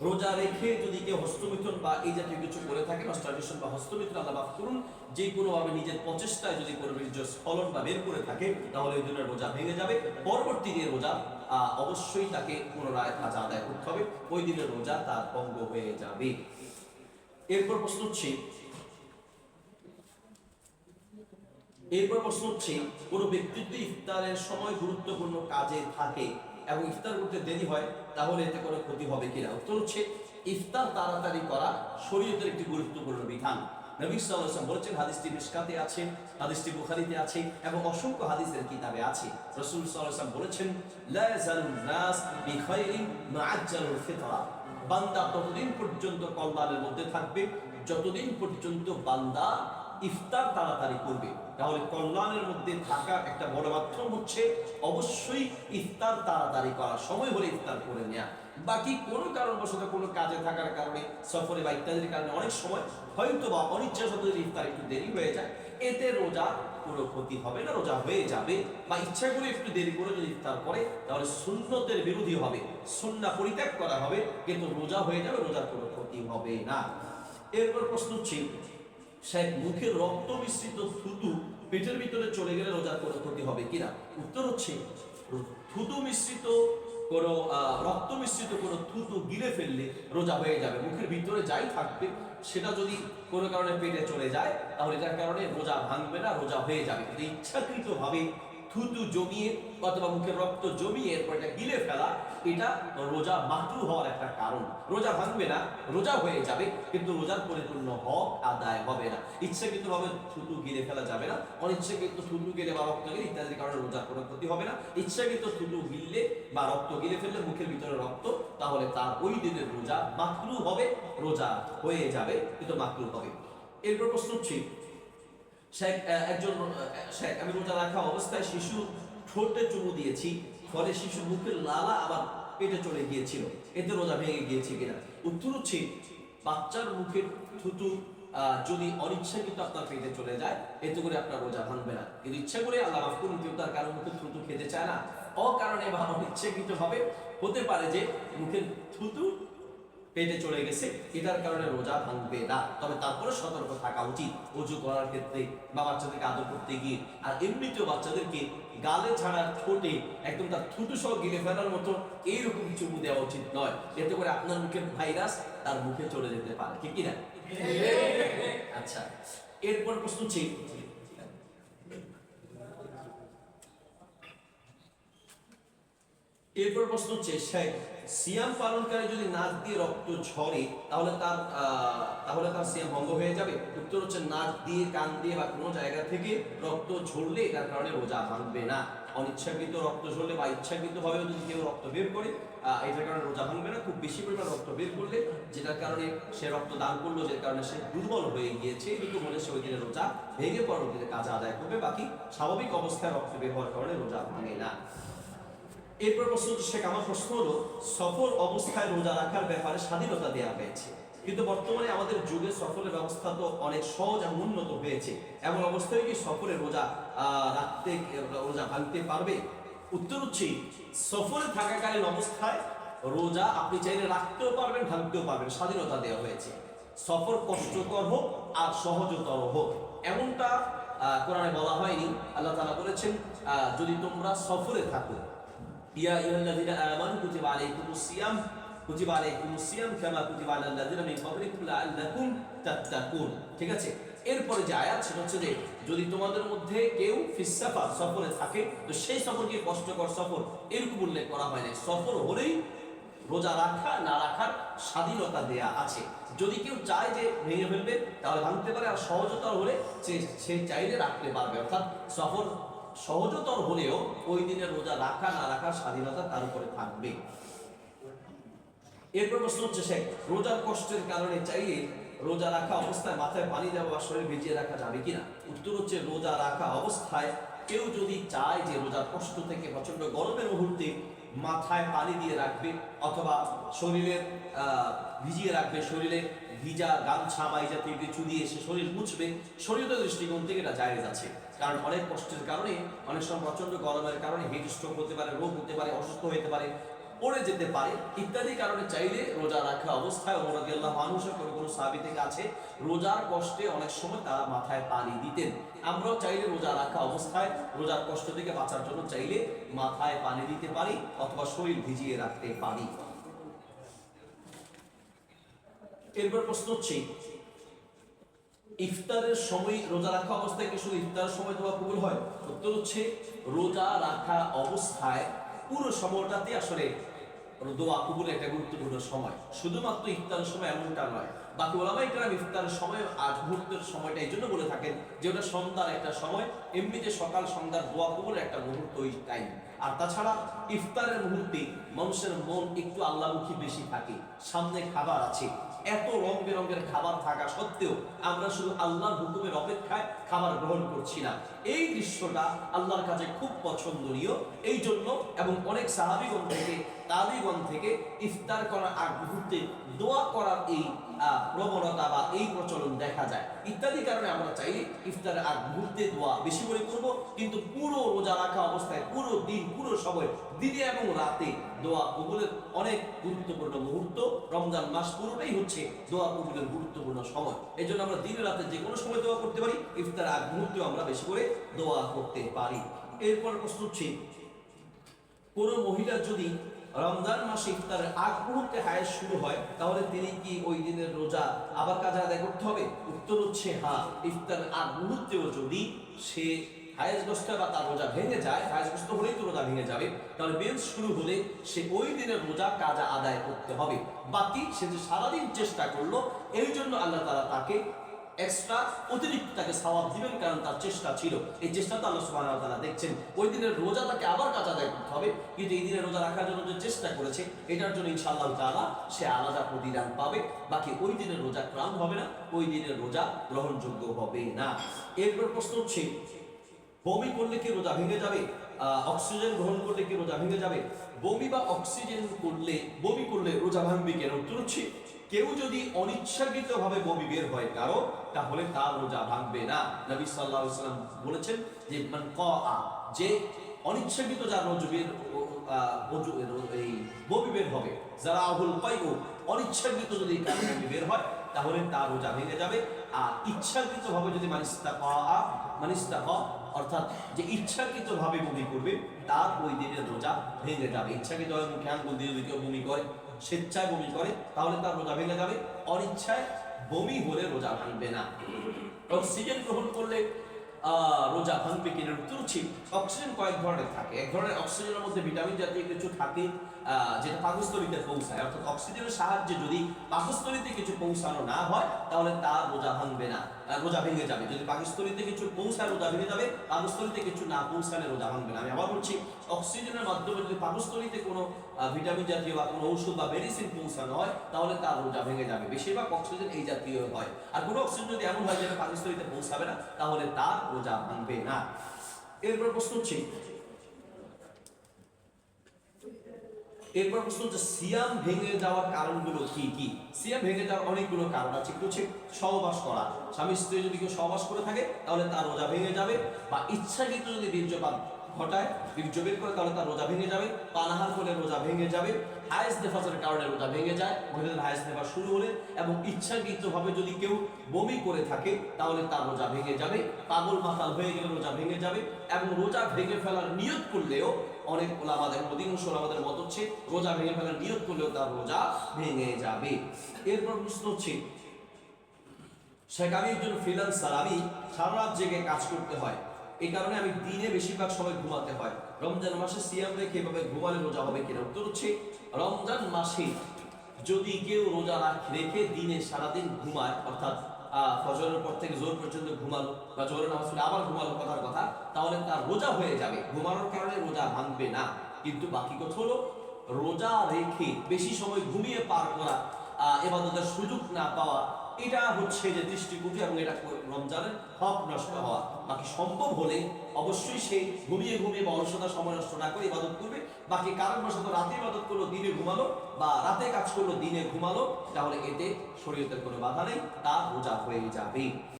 রোজা রেখে যদি কেউ হস্তমিথুন বা এই জাতীয় কিছু করে থাকে মাস্টারবেশন বা হস্তমিথুন আল্লাহ মাফ করুন, যে কোনোভাবে নিজের প্রচেষ্টায় যদি কোনো বীর্য স্খলন বা বের করে থাকে, তাহলে ওই দিনের রোজা ভেঙে যাবে। পরবর্তী দিনের রোজা অবশ্যই তাকে পুনরায় কাজা আদায় করতে হবে। ওই দিনের রোজা তার ভঙ্গ হয়ে যাবে। এরপর প্রশ্ন হচ্ছে, এরপর প্রশ্ন হচ্ছে, কোনো ব্যক্তি যদি ইফতারের সময় গুরুত্বপূর্ণ কাজে থাকে এবং ইফতার করতে দেরি হয়, তাহলে এতে কোনো ক্ষতি হবে কিনা? উত্তর হচ্ছে, ইফতার তাড়াতাড়ি করা শরীয়তের একটি গুরুত্বপূর্ণ বিধান। নবী ওয়াসাল্লাম বলেছেন, হাদিসটি মিশকাতে আছে, হাদিসটি বুখারীতে আছে এবং অসংখ্য হাদিসের কিতাবে আছে। রাসূল ওয়াসাল্লাম বলেছেন বান্দা ততদিন পর্যন্ত কল্যাণের মধ্যে থাকবে, যতদিন পর্যন্ত বান্দা ইফতার তাড়াতাড়ি করবে। তাহলে কল্যাণের মধ্যে থাকা একটা বড় মাধ্যম হচ্ছে, অবশ্যই ইফতার তাড়াতাড়ি করা সময় হলে ইফতার করে নেওয়া বাকি কোনো কারণবশত কোনো কাজে থাকার কারণে, সফরে বা ইত্যাদির কারণে অনেক সময় হয়তো বা অনিচ্ছাসত যদি ইফতার একটু দেরি হয়ে যায়। এতে রোজা কোনো ক্ষতি হবে না, রোজা হয়ে যাবে। বা ইচ্ছা করে একটু দেরি করে যদি ইফতার করে, তাহলে সুন্নতের বিরোধী হবে। সুন্না পরিত্যাগ করা হবে, কিন্তু রোজা হয়ে যাবে, রোজার কোনো ক্ষতি হবে না। এরপর প্রশ্ন হচ্ছে শেখ মুখে রক্ত মিশ্রিত থুতু পেটের ভিতরে চলে গেলে রোজার কোনো ক্ষতি হবে কিনা উত্তর হচ্ছে, থুতু মিশ্রিত কোনো রক্ত মিশ্রিত কোনো থুতু গিলে ফেললে রোজা হয়ে যাবে। মুখের ভিতরে যাই থাকবে, সেটা যদি কোনো কারণে পেটে চলে যায়, তাহলে এটার কারণে রোজা ভাঙবে না, রোজা হয়ে যাবে। কিন্তু ইচ্ছাকৃতভাবে থুতু জমিয়ে অথবা মুখের রক্ত জমিয়ে এরপর এটা গিলে ফেলা, এটা রোজা মাকরু হওয়ার একটা কারণ। রোজা ভাঙবে না, রোজা হয়ে যাবে, কিন্তু রোজার পরিপূর্ণ হক আদায় হবে না। ইচ্ছাকৃত ভাবে থুতু গিলে ফেলা যাবে না, অনিচ্ছাকৃত থুতু গেলে বা রক্ত গেলে ইত্যাদির কারণে রোজার কোনো ক্ষতি হবে না। ইচ্ছাকৃত থুতু গিললে বা রক্ত গিলে ফেললে মুখের ভিতরে রক্ত, তাহলে তার ওই দিনের রোজা মাকরু হবে, রোজা হয়ে যাবে, কিন্তু মাকরু হবে। এরপর প্রশ্ন হচ্ছে শেখ একজন শেখ আমি রোজা রাখা অবস্থায় শিশু ঠোঁটে চুমু দিয়েছি, ফলে শিশু মুখের লালা আবার পেটে চলে গিয়েছিল। এতে রোজা ভেঙে গিয়েছে কিনা? উত্তর হচ্ছে, বাচ্চার মুখের থুতু যদি অনিচ্ছাকৃত আপনার পেটে চলে যায়, এতে করে আপনার রোজা ভাঙবে না। কিন্তু ইচ্ছা করে আল্লাহ মাফ করুন, কেউ তার কারও মুখে থুতু খেতে চায় না। অকারণে বা অনিচ্ছাকৃত ভাবে হতে পারে যে মুখের থুতু পেটে চলে গেছে, এটার কারণে রোজা ভাঙবে না। তবে তারপরে সতর্ক থাকা উচিত। অজু করার ক্ষেত্রে বা বাচ্চাদেরকে আদর করতে গিয়ে। আর এমনিতেও বাচ্চাদেরকে গালে ছাড়া ঠোঁটে একদম তার থুতু সহ গিলে ফেলার মতো এইরকম চুমু দেওয়া উচিত নয়। এতে করে আপনার মুখের ভাইরাস তার মুখে চলে যেতে পারে। ঠিক কিনা আচ্ছা এরপর প্রশ্ন হচ্ছে, এরপর প্রশ্ন হচ্ছে, শেখ সিয়াম পালনকারী যদি নাক দিয়ে রক্ত ঝরে, তাহলে তার তাহলে তার সিয়াম ভঙ্গ হয়ে যাবে। উত্তর হচ্ছে নাক দিয়ে, কান দিয়ে বা কোনো জায়গা থেকে রক্ত ঝরলে এটার কারণে রোজা ভাঙবে না। অনিচ্ছাকৃত রক্ত ঝরলে বা ইচ্ছাকৃত ভাবে যদি কেউ রক্ত বের করে এটার কারণে রোজা ভাঙবে না। খুব বেশি পরিমাণ রক্ত বের করলে, যেটার কারণে সে রক্ত দান করল যে কারণে সে দুর্বল হয়ে গিয়েছে কিন্তু মনে সে ওই দিনে রোজা ভেঙে পরবর্তীতে কাজ আদায় করবে। বাকি স্বাভাবিক অবস্থায় রক্ত বের হওয়ার কারণে রোজা ভাঙে না। এরপর প্রশ্ন শেখ, আমার প্রশ্ন হলো সফর অবস্থায় রোজা রাখার ব্যাপারে স্বাধীনতা দেওয়া হয়েছে। কিন্তু বর্তমানে আমাদের যুগে সফরের ব্যবস্থা তো অনেক সহজ এবং উন্নত হয়েছে। এমন অবস্থায় কি সফরে রোজা রাখতে, রোজা ভাঙতে পারবে? উত্তর হচ্ছে সফরে থাকাকালীন অবস্থায় রোজা আপনি চাইলে রাখতেও পারবেন, ভাঙতেও পারবেন, স্বাধীনতা দেওয়া হয়েছে। সফর কষ্টকর হোক আর সহজতর হোক, এমনটা কোরআনে বলা হয়নি। আল্লাহ তালা বলেছেন যদি তোমরা সফরে থাকো ইয়া ঠিক আছে? এরপরে যে আয়াত, সেটা হচ্ছে যে, যদি তোমাদের মধ্যে কেউ ফিসাফার সফরে থাকে, তো সেই সফরকে কষ্টকর সফর। এরকম উল্লেখ করা হয় না সফর হলেই রোজা রাখা, না রাখার স্বাধীনতা দেয়া আছে। যদি কেউ চায় যে ভেঙে ফেলবে, তাহলে ভাঙতে পারে। আর সহজতর হলে সে চাইলে রাখতে পারবে। অর্থাৎ সফর সহজতর হলেও ওই দিনের রোজা রাখা না রাখার স্বাধীনতা তার উপরে থাকবে। এরপর প্রশ্ন হচ্ছে, শেখ, রোজার কষ্টের কারণে চাইলে রোজা রাখা অবস্থায় মাথায় পানি দেওয়া বা শরীর ভিজিয়ে রাখা যাবে কিনা? উত্তর হচ্ছে, রোজা রাখা অবস্থায় কেউ যদি চায় যে রোজার কষ্ট থেকে প্রচণ্ড গরমের মুহূর্তে মাথায় পানি দিয়ে রাখবে অথবা শরীরের ভিজিয়ে রাখবে, শরীরে ভিজা গামছা বা এই জাতীয় কিছু দিয়ে সে শরীর মুছবে শরীরের দৃষ্টিকোণ থেকে এটা জায়েজ আছে। কারণ অনেক কষ্টের কারণে, অনেক সময় প্রচণ্ড গরমের কারণে হেড স্ট্রোক হতে পারে, রোগ হতে পারে, অসুস্থ হতে পারে, পড়ে যেতে পারে, ইত্যাদি কারণে চাইলে রোজা রাখা অবস্থায় ওমর রাদিয়াল্লাহু আনহু কোনো কোনো সাহাবী থেকে আছে, রোজার কষ্টে অনেক সময় তারা মাথায় পানি দিতেন। আমরাও চাইলে রোজা রাখা অবস্থায় রোজার কষ্ট থেকে বাঁচার জন্য চাইলে মাথায় পানি দিতে পারি অথবা শরীর ভিজিয়ে রাখতে পারি। এরপর প্রশ্ন হচ্ছে ইফতারের সময় রোজা রাখা অবস্থায় কি শুধু ইফতারের সময় দোয়া কবুল হয়? উত্তর হচ্ছে রোজা রাখা অবস্থায় পুরো সময়টাতে আসলে দোয়া কবুল একটা গুরুত্বপূর্ণ সময়। শুধুমাত্র ইফতারের সময় এমনটা নয়। বাকি ওলামা ইকরাম ইফতারের সময় আজ মুহূর্তের সময়টা এই জন্য বলে থাকেন যে ওটা সন্ধ্যার একটা সময়, এমনিতে সকাল সন্ধ্যার দোয়া কবুলের একটা মুহূর্ত ওই টাইম আর তাছাড়া ইফতারের মুহূর্তে মানুষের মন একটু আল্লাহমুখী বেশি থাকে। সামনে খাবার আছে এত রং বেরঙের খাবার থাকা সত্ত্বেও আমরা শুধু আল্লাহর হুকুমের অপেক্ষায় খাবার গ্রহণ করছি না। এই দৃশ্যটা আল্লাহর কাছে খুব পছন্দনীয়। এই জন্য এবং অনেক সাহাবিগণ থেকে তাবিগণ থেকে ইফতার করার আগ মুহূর্তে দোয়া করার এই প্রবণতা বা এই প্রচলন দেখা যায়। ইত্যাদি কারণে আমরা চাই ইফতারের আগ মুহূর্তে দোয়া বেশি করে করব, কিন্তু পুরো রোজা রাখা অবস্থায়, পুরো দিন, পুরো সময়, দিনে এবং রাতে দোয়া কবুলের অনেক গুরুত্বপূর্ণ মুহূর্ত। রমজান মাস পুরোটাই হচ্ছে দোয়া কবুলের গুরুত্বপূর্ণ সময়। এই জন্য আমরা দিনে রাতে যে কোনো সময় দোয়া করতে পারি, ইফতার আগ মুহূর্তেও আমরা বেশি করে দোয়া করতে পারি। এরপর প্রশ্ন হচ্ছে, কোনো মহিলা যদি রমজান মাসে ইফতারের আগ মুহূর্তে হায়াস শুরু হয়, তাহলে তিনি কি ওই দিনের রোজা আবার কাজে আদায় করতে হবে? উত্তর হচ্ছে হ্যাঁ। ইফতারের আগ মুহূর্তেও যদি সে হায়াসগ্রস্ত বা তার রোজা ভেঙে যায়, হায়াসগ্রস্ত হলেই তো রোজা ভেঙে যাবে, তাহলে বেঞ্চ শুরু হলে সে ওই দিনের রোজা কাজা আদায় করতে হবে। বাকি সে যে সারাদিন চেষ্টা করল, এই জন্য আল্লাহ তারা তাকে এক্সট্রা অতিরিক্ত তাকে সওয়াব দিবেন কারণ তার চেষ্টা ছিল। এই চেষ্টা তো আল্লাহ সুবহানাহু তাআলা দেখছেন। ওই দিনের রোজা তাকে আবার কাজা আদায় করতে হবে। কিন্তু এই দিনের রোজা রাখার জন্য যে চেষ্টা করেছে, এটার জন্য ইনশাআল্লাহ তাআলা সে আলাদা প্রতিদান পাবে। বাকি ওই দিনের রোজা ক্রাম হবে না, ওই দিনের রোজা গ্রহণযোগ্য হবে না। এরপর প্রশ্ন হচ্ছে, বমি করলে কি রোজা ভেঙে যাবে? অক্সিজেন গ্রহণ করলে কি রোজা ভেঙে যাবে? বমি বা অক্সিজেন করলে, বমি করলে রোজা ভাঙবে কেন? উত্তর হচ্ছে, কেউ যদি অনিচ্ছাকৃত ভাবে বমি বের হয় কারও, তাহলে তার রোজা ভাঙবে না। নবী আলাইহি সাল্লাম বলেছেন যে, মান কআ যে অনিচ্ছাকৃত যার রোজ বের এই বমি বের হবে। যারা আহুল পাইও অনিচ্ছাকৃত যদি কারও বমি বের হয়, তাহলে তার রোজা ভেঙে যাবে। আর ইচ্ছাকৃত ভাবে যদি মানিস্তা পাওয়া মানিস্তা অর্থাৎ যে ইচ্ছাকৃত ভাবে বমি করবে, তার ওই দিনের রোজা ভেঙে যাবে। ইচ্ছাকৃত ভাবে মুখে আঙ্গুল দিয়ে যদি কেউ বমি করে, স্বেচ্ছায় বমি করে, তাহলে তার রোজা ভেঙে যাবে। অনিচ্ছায় বমি হলে রোজা ভাঙবে না। অক্সিজেন গ্রহণ করলে রোজা ভাঙবে কিনা? উত্তর অক্সিজেন কয়েক ধরনের থাকে। এক ধরনের অক্সিজেনের মধ্যে ভিটামিন জাতীয় কিছু থাকে। যেটা পাকস্থলীতে পৌঁছায়, অর্থাৎ অক্সিজেনের সাহায্যে যদি পাকস্থলীতে কিছু পৌঁছানো না হয়, তাহলে তার রোজা ভাঙবে না রোজা ভেঙে যাবে। যদি পাকস্থলীতে কিছু পৌঁছায়, রোজা ভেঙে যাবে, পাকস্থলীতে কিছু না পৌঁছালে রোজা ভাঙবে না। আমি আবার বলছি, অক্সিজেনের মাধ্যমে যদি পাকস্থলীতে কোনো ভিটামিন জাতীয় বা কোনো ঔষধ বা মেডিসিন পৌঁছানো হয়, তাহলে তার রোজা ভেঙে যাবে। বেশিরভাগ অক্সিজেন এই জাতীয় হয়। আর কোনো অক্সিজেন যদি এমন হয় যেটা পাকস্থলীতে পৌঁছাবে না, তাহলে তার রোজা ভাঙবে না। এরপর প্রশ্ন হচ্ছে এরপর প্রশ্ন হচ্ছে, সিয়াম ভেঙে যাওয়ার কারণগুলো কি কি? সিয়াম ভেঙে যাওয়ার অনেকগুলো কারণ আছে। একটু হচ্ছে সহবাস করা। স্বামী স্ত্রী যদি কেউ সহবাস করে থাকে, তাহলে তার রোজা ভেঙে যাবে বা ইচ্ছাকৃত যদি বীর্যপাত ঘটায় বীর্য বের করে তাহলে তার রোজা ভেঙে যাবে, পানাহার করলে রোজা ভেঙে যাবে হায়েস নেফাসের কারণে রোজা ভেঙে যায়, মহিলাদের হায়েস নেফাস শুরু হলে এবং ইচ্ছাকৃতভাবে যদি কেউ বমি করে থাকে, তাহলে তার রোজা ভেঙে যাবে, পাগল মাতাল হয়ে গেলে রোজা ভেঙে যাবে এবং রোজা ভেঙে ফেলার নিয়ত করলেও অনেক ওলামাদের, অধিকাংশ ওলামাদের মত হচ্ছে রোজা ভেঙে ফেলার নিয়ত করলেও তার রোজা ভেঙে যাবে। এরপর প্রশ্ন হচ্ছে সেখানে একজন ফ্রিল্যান্সার আমি সারা রাত জেগে কাজ করতে হয়। এই কারণে আমি দিনে বেশিরভাগ সময় ঘুমাতে হয়। রমজান মাসে সিয়াম রেখে এভাবে ঘুমালে রোজা হবে কিনা? উত্তর হচ্ছে রমজান মাসে যদি কেউ রোজা রাখ- রেখে দিনে সারাদিন ঘুমায়, অর্থাৎ ফজরের পর থেকে জোর পর্যন্ত ঘুমালো বা জোরের নামাজ পড়ে আবার ঘুমালো কথার কথা, তাহলে তার রোজা হয়ে যাবে। ঘুমানোর কারণে রোজা ভাঙবে না। কিন্তু বাকি কথা হলো, রোজা রেখে বেশি সময় ঘুমিয়ে পার করা এবাদতের সুযোগ না পাওয়া, এটা হচ্ছে যে দৃষ্টিকুটি এবং এটা রমজানের হক নষ্ট হওয়া। বাকি সম্ভব হলে অবশ্যই সে ঘুমিয়ে ঘুমিয়ে বা অলসতা সময় নষ্ট না করে ইবাদত করবে। বাকি কারণবশত রাতে ইবাদত করল, দিনে ঘুমালো বা রাতে কাজ করল, দিনে ঘুমালো, তাহলে এতে শরীয়তের কোনো বাধা নেই, তা রোজা হয়ে যাবে।